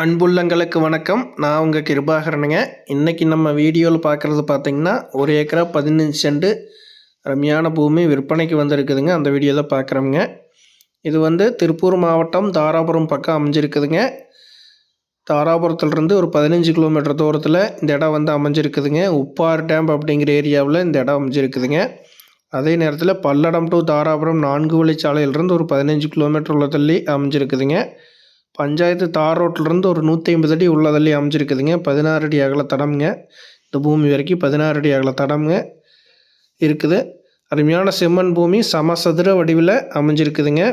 அன்புள்ளங்களுக்கு வணக்கம். நான் உங்கள் கிருபாகரனுங்க. இன்றைக்கி நம்ம வீடியோவில் பார்க்குறது பார்த்திங்கன்னா ஒரு ஏக்கரா பதினஞ்சு செண்டு ரம்யான பூமி விற்பனைக்கு வந்திருக்குதுங்க. அந்த வீடியோவில் பார்க்குறோங்க இது வந்து திருப்பூர் மாவட்டம் தாராபுரம் பக்கம் அமைஞ்சிருக்குதுங்க. தாராபுரத்துலேருந்து ஒரு பதினஞ்சு கிலோமீட்டர் தூரத்தில் இந்த இடம் வந்து அமைஞ்சிருக்குதுங்க. உப்பார் டேம் அப்படிங்கிற ஏரியாவில் இந்த இடம் அமைஞ்சிருக்குதுங்க. அதே நேரத்தில் பல்லடம் டு தாராபுரம் நான்கு வழிச்சாலையிலிருந்து ஒரு பதினஞ்சு கிலோமீட்டர் உள்ள தள்ளி அமைஞ்சிருக்குதுங்க. பஞ்சாயத்து தார் ரோட்லேருந்து ஒரு நூற்றி ஐம்பது அடி உள்ளதள்ளி அமைஞ்சிருக்குதுங்க. பதினாறு அடி அகல தடம்ங்க. இந்த பூமி வரைக்கும் பதினாறு அடி அகல தடம்ங்க இருக்குது. அருமையான செம்மண் பூமி சமசதுர வடிவில் அமைஞ்சிருக்குதுங்க.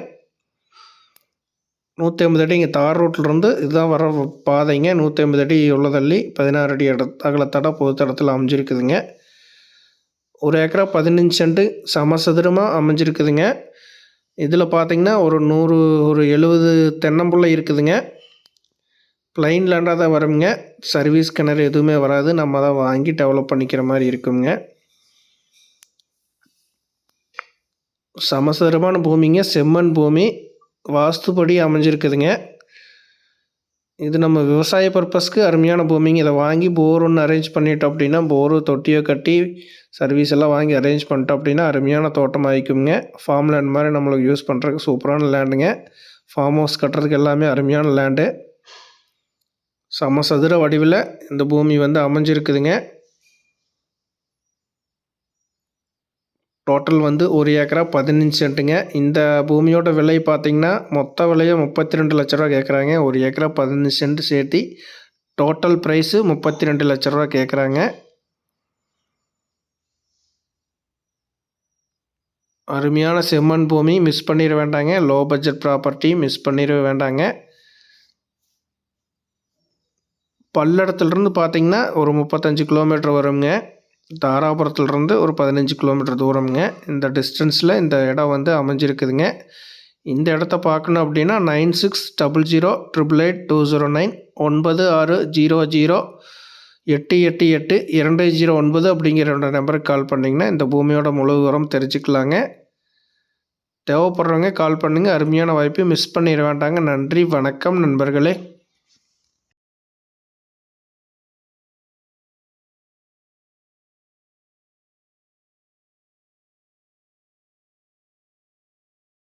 நூற்றி ஐம்பது அடி இங்கே தார் ரோட்லேருந்து இதுதான் வர பாதைங்க. நூற்றி ஐம்பது அடி உள்ள தள்ளி பதினாறு அடி இட அகலத்தட பொது தடத்தில் அமைஞ்சிருக்குதுங்க. ஒரு ஏக்கரா பதினஞ்சு சென்ட்டு சமசதுரமாக அமைஞ்சிருக்குதுங்க. இதில் பார்த்திங்கன்னா ஒரு நூறு ஒரு எழுபது தென்னம்புள்ளை இருக்குதுங்க. ப்ளைன் லேண்டாக தான் வருங்க சர்வீஸ் கிணறு எதுவுமே வராது. நம்ம தான் வாங்கி டெவலப் பண்ணிக்கிற மாதிரி இருக்குங்க. சமசரமான பூமிங்க. செம்மண் பூமி. வாஸ்துப்படி அமைஞ்சிருக்குதுங்க. இது நம்ம விவசாய பர்பஸ்க்கு அருமையான பூமிங்க. இதை வாங்கி போர் ஒன்று அரேஞ்ச் பண்ணிட்டோம் அப்படின்னா போரு தொட்டியோ கட்டி சர்வீஸ் எல்லாம் வாங்கி அரேஞ்ச் பண்ணிட்டோம் அப்படின்னா அருமையான தோட்டம் ஆகிக்குங்க ஃபார்ம் லேண்ட் மாதிரி நம்மளுக்கு யூஸ் பண்ணுறதுக்கு சூப்பரான லேண்டுங்க ஃபார்ம் ஹவுஸ் கட்டுறதுக்கு எல்லாமே அருமையான லேண்டு சமசதுர வடிவில் இந்த பூமி வந்து அமைஞ்சிருக்குதுங்க. டோட்டல் வந்து ஒரு ஏக்கரா பதினஞ்சு சென்ட்டுங்க. இந்த பூமியோட விலை பார்த்திங்கன்னா மொத்த விலையை முப்பத்தி ரெண்டு லட்ச ரூபா கேட்குறாங்க ஒரு ஏக்கரா பதினஞ்சு சென்ட் சேர்த்தி டோட்டல் ப்ரைஸு முப்பத்தி ரெண்டு லட்ச ரூபா கேட்குறாங்க அருமையான செம்மண் பூமி மிஸ் பண்ணிட வேண்டாங்க. லோ பட்ஜெட் ப்ராப்பர்ட்டி மிஸ் பண்ணிட வேண்டாங்க. பல்லடத்துலேருந்து பார்த்தீங்கன்னா ஒரு முப்பத்தஞ்சு கிலோமீட்டர் வருங்க. தாராபுரத்துலேருந்து ஒரு பதினஞ்சு கிலோமீட்டர் தூரம்ங்க. இந்த டிஸ்டன்ஸில் இந்த இடம் வந்து அமைஞ்சிருக்குதுங்க. இந்த இடத்த பார்க்கணும் அப்படின்னா nine six double zero triple eight two zero nine ஒன்பது ஆறு ஜீரோ ஜீரோ எட்டு எட்டு எட்டு இரண்டு ஜீரோ ஒன்பது அப்படிங்கிற நம்பருக்கு கால் பண்ணிங்கன்னா இந்த பூமியோட முழு விவரம் தெரிஞ்சுக்கலாங்க. தேவைப்படுறவங்க கால் பண்ணுங்கள் அருமையான வாய்ப்பு மிஸ் பண்ணிட வேண்டாங்க. நன்றி. வணக்கம் நண்பர்களே.